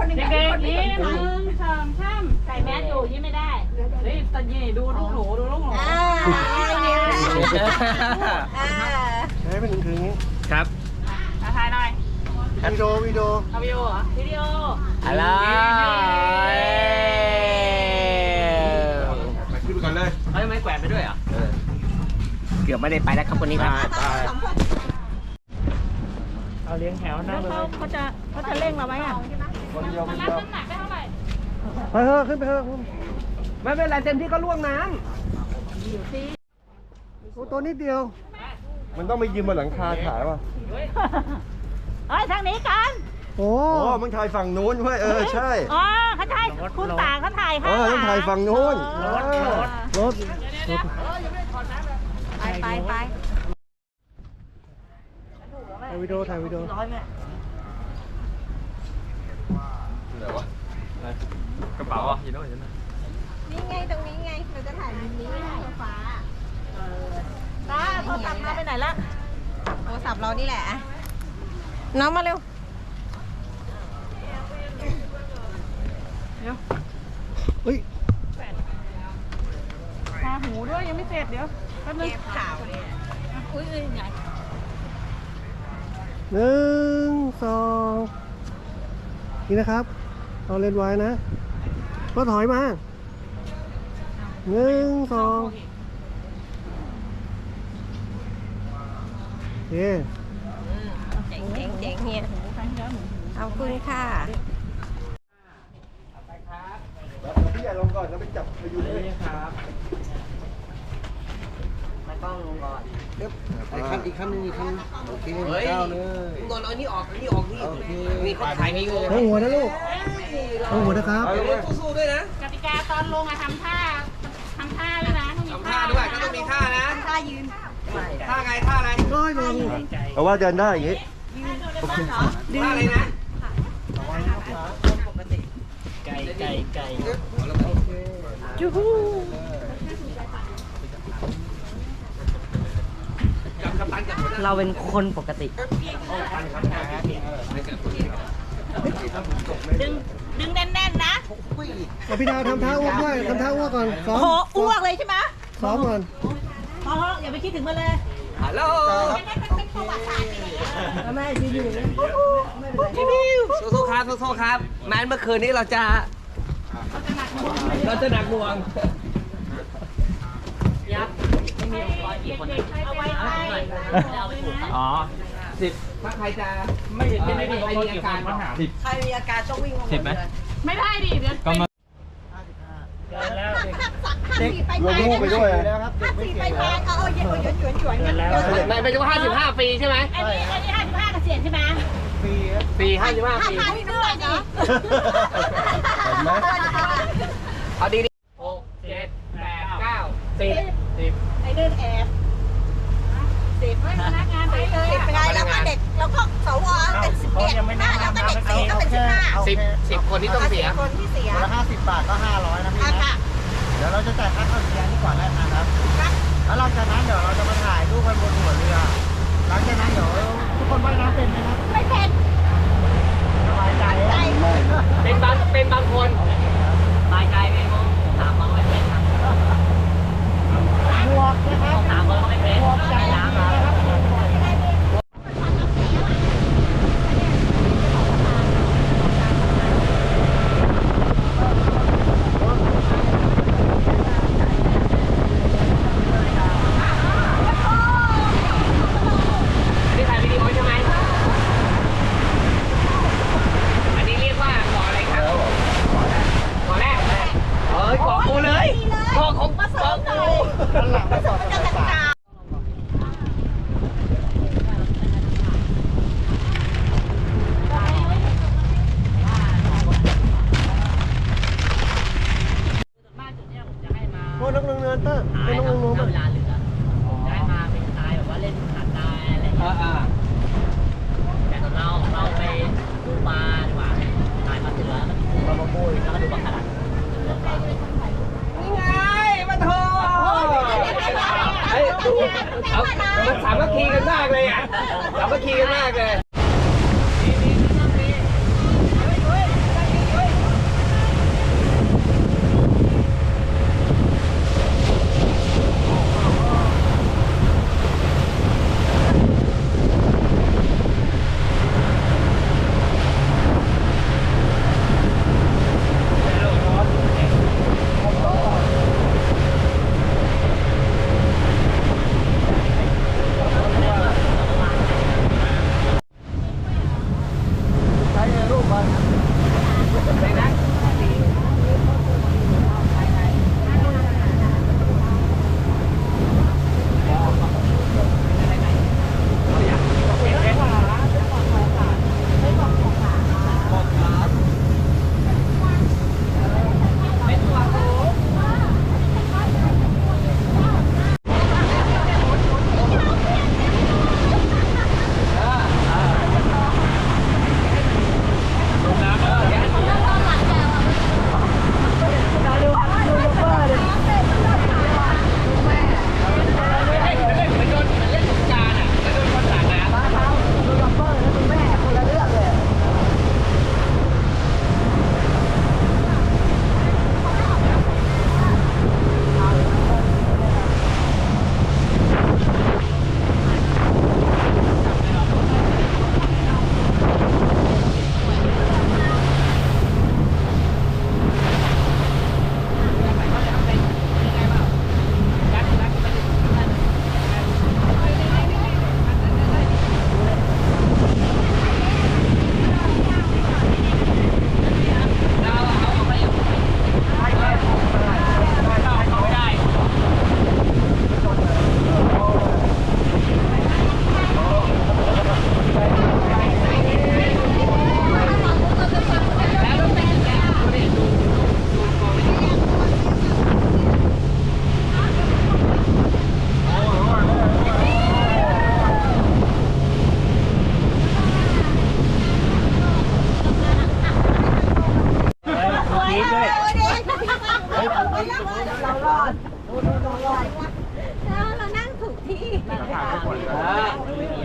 คนหนึ่งเด็กๆยิ้มหนึ่งสองสามใส่แมสอยู่ยิ้มไม่ได้เฮ้ยตอนนี้ดูลูกหนูดูลูกหนูอ่าอ่าใช้ไปถึงถึงนี้ครับมาถ่ายหน่อยวิดีโอวิดีโอเอาวิดีโอเหรอวิดีโออะไรขึ้นไปก่อนเลยเฮ้ยไม่แกวนไปด้วยเหรอเกือบไม่ได้ไปแล้วครับวันนี้ครับสองคนเอาเลี้ยงแถวนั่แล้งวเลเขายเขาจะเขาจะเร่งเราไหมอะ คนเดียวคนรัเดีบยวน้ำหนักได้เท่าไหร่ไปเถอะขึ้นไปเถอะคุณไม่เป็นไรเต็มที่ก็ล่วงน้โอ้ตัวนิดเดียว มันต้องไปยืมบนหลังคาถ่ายว่ะเฮ้ยทางนี้กันโอ้มึงถ่ายฝั่งนู้นเว้ยเออใช่อ๋อเขาถ่ายคุณตาเขาถ่ายเอข้างอหลัต้องถ่ายฝั่งนู้นเอเอออรถรถไปไปไปถ่ายวิดีโอถ่ายวิดีโอำกระเป๋าอะอยู่โน่นอยู่โน่นนี่ไงตรงนี้ไง เราจะถ่ายมุมนี้ฟ้าตาโทรศัพท์เราไปไหนละโทรศัพท์เรานี่แหละ น้องมาเร็วเฮ้ยทาหูด้วยยังไม่เสร็จเดี๋ยวแป๊บนึงเก็บข่าวเนี่ยอุ้ยอุ้ยไงหนึ่งสองนี่นะครับ เอาเลนส์ไว้นะก็ถอยมาหนึ่งสองโอเคเจ๋งเจ๋งเจ๋งเนี่ยเอาคุณค่ะพี่ใหญ่ลงก่อนแล้วไปจับพายุเลยนี่ครับไม่ต้องลงก่อนไอ้คันอีกคันหนึงอีกคันโอเคเฮ้ยเก้าเลยนอนเอานี่ออกเอานี่ออกนี่โอเคนี่เขาถ่ายนี่เลยเอาหัวนะลูก เอาหัวนะครับสู้ๆด้วยนะกติกาตอนลงอะทำท่าทำท่าด้วยนะต้องมีทำท่าด้วยก็ต้องมีท่านะท่ายืนท่าไงท่าอะไรร้อยลงเอาว่าเดินได้อย่างงี้ท่าอะไรนะไก่ไก่ไก่กับกัปตันกับหัวหน้าเราเป็นคนปกติ ดึงดึงแน่นๆนะเอาพี่ดาวทำท่าอ้วกด้วยทำท่าอ้วกก่อนซ้อโอ้มโหอ้วกเลยใช่ไหมซ้อมก่อนพออย่าไปคิดถึงมันเลยฮัลโหลสู้ๆครับสู้ๆครับแม้เมื่อคืนนี้เราจะเราจะหนักหน่วงเอาไว้ใต้อ๋อ สิบ ถ้าใครจะไม่ไม่ไม่มีใครมีอาการสิบ ใครมีอาการต้องวิ่งลงสิบไหมไม่ได้ดิเดี๋ยวก็มาเด็กไปรวมลูกไปด้วยห้าสี่ไปไปเอาเอาหยวนหยวนหยวนหยวนหยวนไม่ไม่ใช่ว่าห้าสิบห้าปีใช่ไหมอันนี้อันนี้ห้าสิบห้าเกษียณใช่ไหมปีห้าสิบห้าถ้าปี ทานที่ด้วยเนาะ เห็นไหม เอาดีดีหกเจ็ดแปดเก้าสิบสิบ ไอ้เดินแอบ สิบพนักงานไปเลย สิบเป็นไงแล้วก็เด็กแล้วก็สวเป็นสิบเอ็ดนะแล้วก็เด็กสี่ก็เป็น สิบห้าสิบสิบคนที่ต้องเสีย คนที่เสียละห้าสิบบาทก็ห้าร้อยนะพี่อะนะค่ะเดี๋ยวเราจะจ่ายค่าเข้าเสียนี่ก่อนแล้วนะครับ แล้วหลังจากนั้นเดี๋ยวเราจะมาถ่ายรูปกันบนหัวเรือ หลังจากนั้นเดี๋ยวทุกคนว่ายน้ำเป็นไหมครับไม่เป็นสบายใจใจเป็นบางเป็นบางคนตายใจไหมมองถามมองไม่เป็นครับบวกนะครับถามมองไม่เป็นบวกใจน้ำครับ อันนี้ถ่ายวิดีโอใช่ไหมอันนี้เรียกว่าเกาะอะไรครับเกาะแรกเอ้ยเกาะกูเลยเกาะของเกาะกู ด้านหลังไปก่อน จะจัดการ มากจุดเนี้ยผมจะให้มา โอ้นกนางเนินเตอร์ หา เป็น ย นก ครั นาง บ เนิน ถ้าเวลาเหลือผมจะให้มาเป็นสไตล์แบบว่าเล่นหาดทรายอะไรอย่างเงี้ย อ่า แต่ของเราของเราไปดูปลาดีกว่าถ่ายปลาเสือปลาบะมุยแล้วก็ดูปลาขนาด นี่ไงมาโทรเฮ้ยดูเอามัน สามัคคีกันมากเลยอะสามัคคีกันมากเลย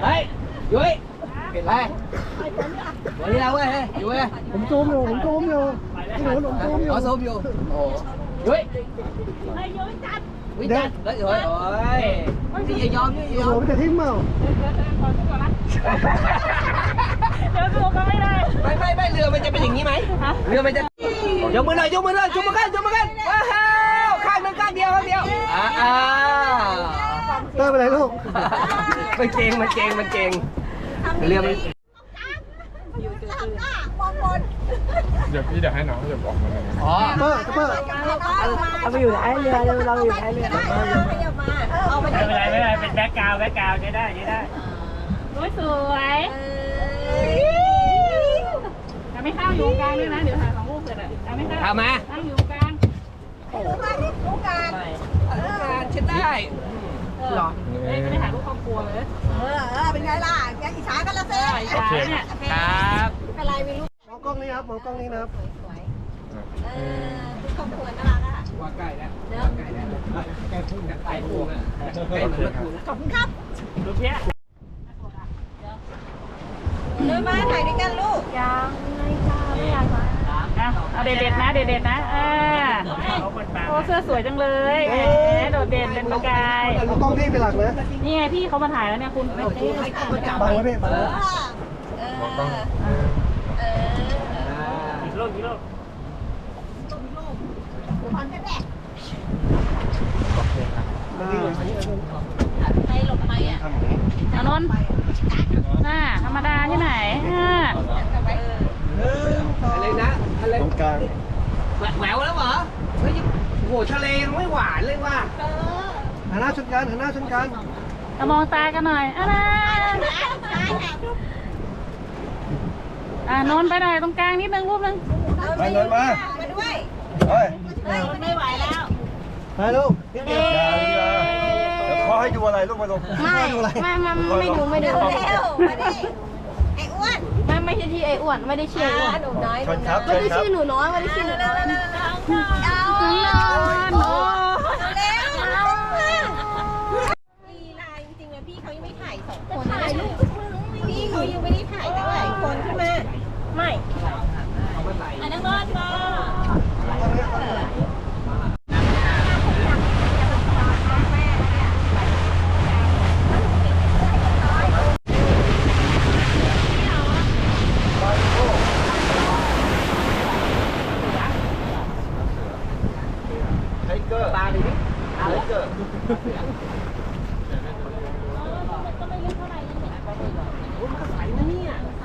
ไปวันนี้เราเว้ยเฮ้ยอยู่เว้ยผมซูมอยู่ผมซูมอยู่พี่หนูผมซูมอยู่อ๋อซูมอยู่โอ้เฮ้ยวิจัดเฮ้ยโอ้ยโอ้ยนี่อย่ายอมนี่อย่ายอผมมจะทิ้งเปล่าเดี๋ยวดูก็ไม่ได้ไม่ไม่ไม่เรือมันจะเป็นอย่างนี้ไหมเรือมันจะยกมือหน่อยยกมือหน่อยยกมือกันยกมือกันว้าวข้างหนึงข้างเดียวข้างเดียวอ่าอ่าเต้ยไปไหนลูก มันเก่งมันเก่งมันเก่งเรือมันหลังอะมองบนเดี๋ยวพี่เดี๋ยวให้น้องจะบอกมาเลยอ๋อเปิ้ลเปิ้ลเอาไปอยู่ท้ายเรือเราอยู่ท้ายเรือเอาไปไม่เป็นไรไม่เป็นไรเป็นแบ็กกราวด์แบ็กกราวด์ใช้ได้ใช้ได้สวยสวยจะไม่เข้าอยู่กลางด้วยนะเดี๋ยวหาสองรูปเกิดอะจะไม่เข้าทำมาตั้งอยู่กลางรู้การการเช็ดได้ หรอเฮ้ยไม่ได้หารูปครอบครัวเลยเออเออเป็นไงล่ะแกอิจฉากันละเซ่โอเคเนี่ยครับเป็นไรไม่รู้มองกล้องนี้ครับมองกล้องนี้นะครับสวยเออทุกครอบครัวน่ารักอะว่าใกล้แล้วเนอะใกล้แล้วใกล้พุ่งใกล้พุ่งอะใกล้พุ่งขอบคุณครับดูเพี้ยเดินมาถ่ายด้วยกันลูกยังไม่เข้าไม่อยากมา เอาเด็ดๆนะเด็ดๆนะเออเขาคนบางโอ้เสื้อสวยจังเลยแหมโดดเด่นเป็นประกายเอากล้องพี่เป็นหลักนะนี่ไงพี่เขามาถ่ายแล้วเนี่ยคุณบังไว้พี่บังเอไว้อเออเอออีกโลกอีกโลกพันกันแหละ อ่า ใครหลบไปอะ อานนท์น่าธรรมดาที่ไหนอ่า อะไรนะ อะไรตรงกลางแหววแล้วเหรอเฮ้ยโหทะเลยังไม่หวานเลยว่ะหันหน้าชนกันหันหน้าชนกันจะมองตากันหน่อยอะนะอ่านนท์ไปหน่อยตรงกลางนิดนึงรูปนึงไปเดินมามาด้วยเฮ้ยเฮ้ยไม่ไหวแล้วไปลูกนิดเดียวเดี๋ยวพ่อให้ดูอะไรลูกมาลงไม่ดูอะไรไม่ไม่ไม่ดูไม่ดูเร็วมาดิไอ้อ้วน ไม่ไม่ใช่ที่ไอ้อ้วนไม่ได้ชื่อไอ้อ้วนหนูน้อยเชิญครับไม่เชิญได้ครับชื่อหนูน้อยไม่ได้ชื่อหนูน้อยเอาน้องนอนโอ้เร็วลีลาจริงๆเลยพี่เขายังไม่ถ่ายสองคนถ่ายรูปพี่เขายังไม่ได้ถ่ายตั้งหลายคนขึ้นมาไม่อันนั้นนอนมา ไทเกอร์ ตาดิ ไทเกอร์ใส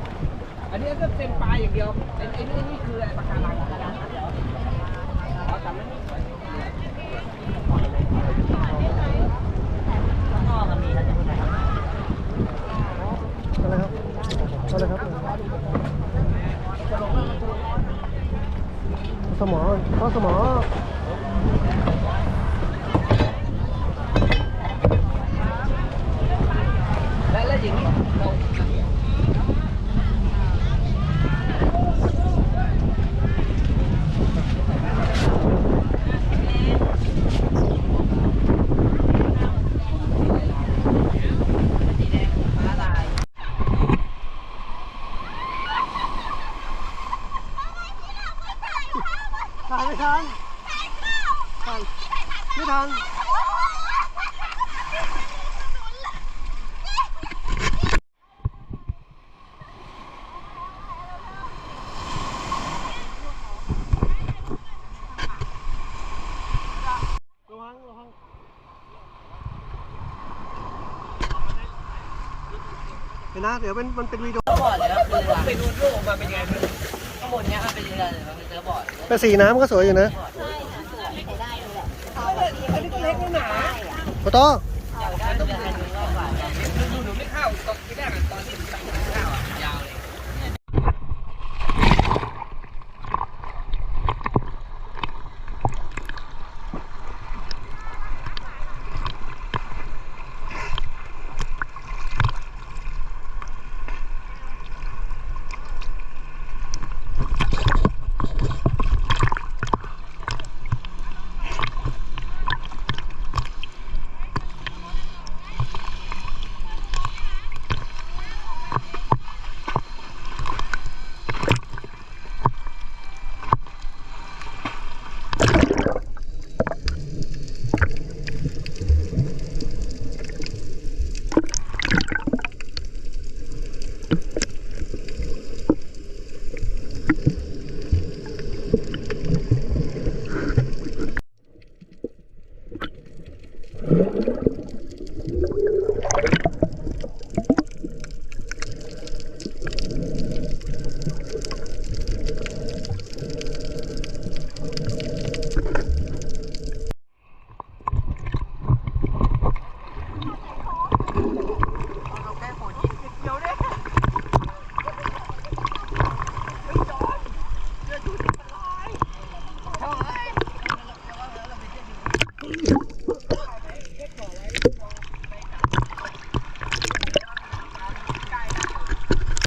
อันนี้ก็เป็นปลาอย่างเดียวไอ้ไอ้นี่นี่คืออะไรปลาคารังอ๋อแต่มันไม่สวยอะไรครับอะไรครับสมอข้อสมอแล้วแล้วอย่างนี้เรา ถ่ายไม่ทันถ่ายไม่ทันระวังระวังเดี๋ยวนะเดี๋ยวเป็นมันเป็นวีดีโอ ก่อนแล้วคือไปดูรูปมาเป็นยังไง บนเนี้ยมันเป็นเรือหรือมันเป็นเรือบอร์ดแต่สีน้ำมันก็สวยอยู่นะอันนี้ก็เล็กนี่หนาโอโต้